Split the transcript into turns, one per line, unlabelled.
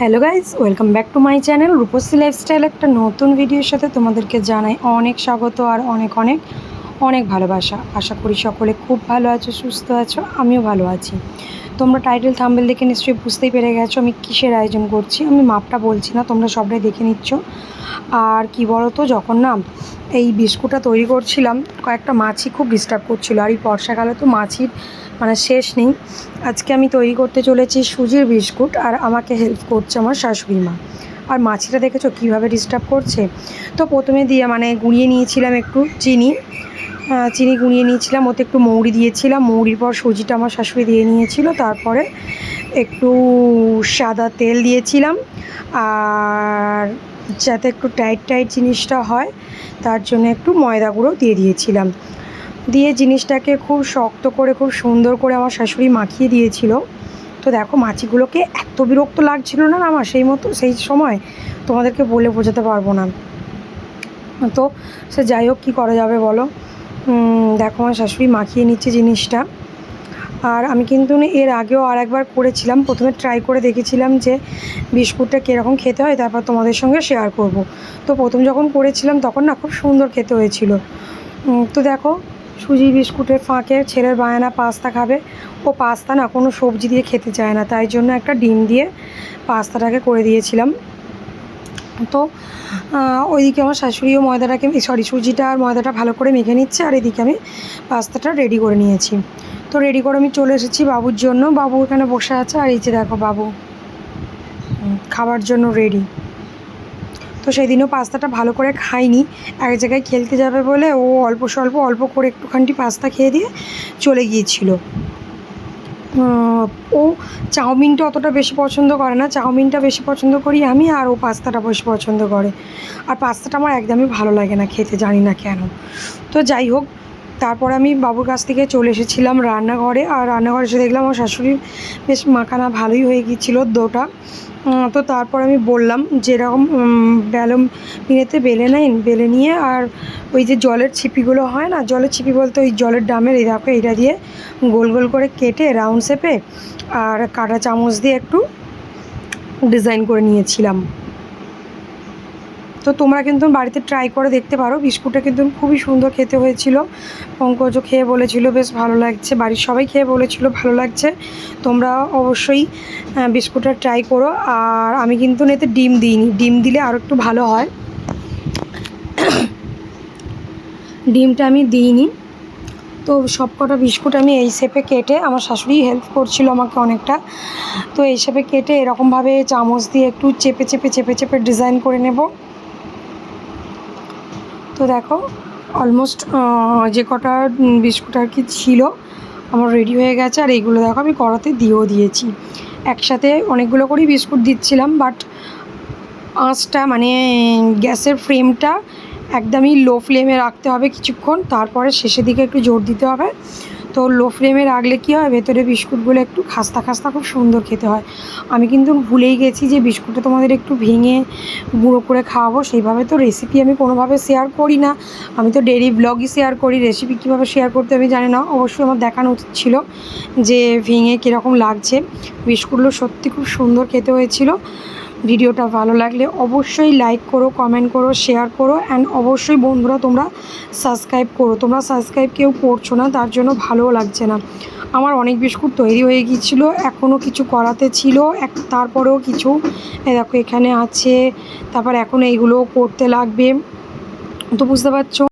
Hello guys welcome back to my channel Rupashi lifestyle একটা নতুন ভিডিওর সাথে তোমাদেরকে জানাই অনেক স্বাগত আর অনেক অনেক অনেক ভালোবাসা। আশা করি সকলে খুব ভালো আছো, সুস্থ আছো, আমিও ভালো আছি। তোমরা টাইটেল থাম্বেল দেখে নিশ্চয়ই বুঝতেই পেরে গেছো আমি কিসের আয়োজন করছি। আমি মাপটা বলছি না, তোমরা সবটাই দেখে নিচ্ছ। আর কি বলো তো যখন না এই বিস্কুটটা তৈরি করছিলাম। কয়েকটা মাছি খুব ডিস্টার্ব করছিল। আর এই বর্ষাকালে তো মাছির মানে শেষ নেই। আজকে আমি তৈরি করতে চলেছি সুজির বিস্কুট আর আমাকে হেল্প করছে আমার শাশুড়ি মা। আর মাছিটা দেখেছ কীভাবে ডিস্টার্ব করছে? তো প্রথমে দিয়ে মানে গুঁড়িয়ে নিয়েছিলাম একটু চিনি। চিনি গুঁড়িয়ে নিয়েছিলাম, ওতে একটু মৌরি দিয়েছিলাম। মৌরির পর সুজিটা আমার শাশুড়ি দিয়ে নিয়েছিল। তারপরে একটু সাদা তেল দিয়েছিলাম আর যাতে একটু টাইট টাইট জিনিসটা হয়, তার জন্য একটু ময়দা গুঁড়ো দিয়ে দিয়েছিলাম। দিয়ে জিনিসটাকে খুব শক্ত করে, খুব সুন্দর করে আমার শাশুড়ি মাখিয়ে দিয়েছিল। তো দেখো মাছিগুলোকে এত বিরক্ত লাগছিল না আমার, সেই মতো, সেই সময় তোমাদেরকে বলে বোঝাতে পারব না। তো সে যাই হোক, কী করা যাবে বলো? দেখো আমার শাশুড়ি মাখিয়ে নিচ্ছে জিনিসটা। আর আমি কিন্তু এর আগেও আর একবার করেছিলাম। প্রথমে ট্রাই করে দেখেছিলাম যে বিস্কুটটা কীরকম খেতে হয়, তারপর তোমাদের সঙ্গে শেয়ার করব। তো প্রথম যখন করেছিলাম, তখন না খুব সুন্দর খেতে হয়েছিল। তো দেখো, সুজি বিস্কুটের ফাঁকে ছেলের বায়না পাস্তা খাবে। ও পাস্তা না কোনো সবজি দিয়ে খেতে চায় না, তাই জন্য একটা ডিম দিয়ে পাস্তাটাকে করে দিয়েছিলাম। তো ওইদিকে আমার শাশুড়িও ময়দাটাকে সরি সুজিটা আর ময়দাটা ভালো করে মেখে নিচ্ছে, আর এদিকে আমি পাস্তাটা রেডি করে নিয়েছি। তো রেডি করে আমি চলে এসেছি বাবুর জন্য। বাবু এখানে বসে আছে, আর এই যে দেখো বাবু খাবার জন্য রেডি তো সেই দিনও পাস্তাটা ভালো করে খাইনি। এক জায়গায় খেলতে যাবে বলে ও অল্প স্বল্প, অল্প করে একটুখানি পাস্তা খেয়ে দিয়ে চলে গিয়েছিল। ও চাউমিনটা অতটা বেশি পছন্দ করে না। চাউমিনটা বেশি পছন্দ করি আমি, আর ও পাস্তাটা বেশি পছন্দ করে। আর পাস্তাটা আমার একদমই ভালো লাগে না খেতে, জানি না কেন। তো যাই হোক তারপর আমি বাবুর কাছ থেকে চলে এসেছিলাম রান্নাঘরে। আর রান্নাঘরে এসে দেখলাম আমার শাশুড়ির বেশ মাখানা ভালোই হয়ে গিয়েছিল দোটা। তো তারপর আমি বললাম যেরকম বেলম মিনেতে বেলে নেন, বেলে নিয়ে আর ওই যে জলের ছিপিগুলো হয় না, জলের ছিপি বলতে ওই জলের ডামের এই দেখো এটা দিয়ে গোল গোল করে কেটে রাউন্ড শেপে আর কাটা চামচ দিয়ে একটু ডিজাইন করে নিয়েছিলাম। তো তোমরা কিন্তু বাড়িতে ট্রাই করে দেখতে পারো। বিস্কুটটা কিন্তু খুবই সুন্দর খেতে হয়েছিল। পঙ্কজও খেয়ে বলেছিল, বেশ ভালো লাগছে। বাড়ির সবাই খেয়ে বলেছিল, ভালো লাগছে। তোমরা অবশ্যই বিস্কুটটা ট্রাই করো। আর আমি কিন্তু এতে ডিম দিইনি। ডিম দিলে আরও একটু ভালো হয়। ডিমটা আমি দিইনি। তো সব কটা বিস্কুট আমি এই শেপে কেটে, আমার শাশুড়ি হেল্প করছিল আমাকে অনেকটা। তো এই শেপে কেটে এরকমভাবে চামচ দিয়ে একটু চেপে চেপে চেপে চেপে ডিজাইন করে নেব। তো দেখো অলমোস্ট যে কটা বিস্কুট আর কি ছিল আমার রেডি হয়ে গেছে, আর এইগুলো দেখো আমি কড়াতে দিয়েও দিয়েছি। একসাথে অনেকগুলো করেই বিস্কুট দিচ্ছিলাম বাট আঁচটা মানে গ্যাসের ফ্লেমটা একদমই লো ফ্লেমে রাখতে হবে কিছুক্ষণ, তারপরে শেষের দিকে একটু জোর দিতে হবে। তো লো ফ্লেমে রাখলে কী হয়? ভেতরে বিস্কুটগুলো একটু খাস্তা খাস্তা খুব সুন্দর খেতে হয়। আমি কিন্তু ভুলেই গেছি যে বিস্কুটটা তোমাদের একটু ভেঙে গুঁড়ো করে খাওয়াবো। সেইভাবে তো রেসিপি আমি কোনোভাবে শেয়ার করি না। আমি তো ডেলি ব্লগই শেয়ার করি। রেসিপি কীভাবে শেয়ার করতে আমি জানি না। অবশ্যই আমার দেখানো উচিত ছিল যে ভেঙে কীরকম লাগছে। বিস্কুটগুলো সত্যি খুব সুন্দর খেতে হয়েছিল। ভিডিওটা ভালো লাগলে অবশ্যই লাইক করো কমেন্ট করো শেয়ার করো অ্যান্ড অবশ্যই বন্ধুরা তোমরা সাবস্ক্রাইব করো। তোমরা সাবস্ক্রাইব কেউ করছ না, তার জন্য ভালোও লাগছে না। আমার অনেক বিস্কুট তৈরি হয়ে গিয়েছিল, এখনও কিছু করাতে ছিল, এক তারপরেও কিছু দেখো এখানে আছে, তারপর এখন এইগুলোও করতে লাগবে। তো বুঝতে পারছ?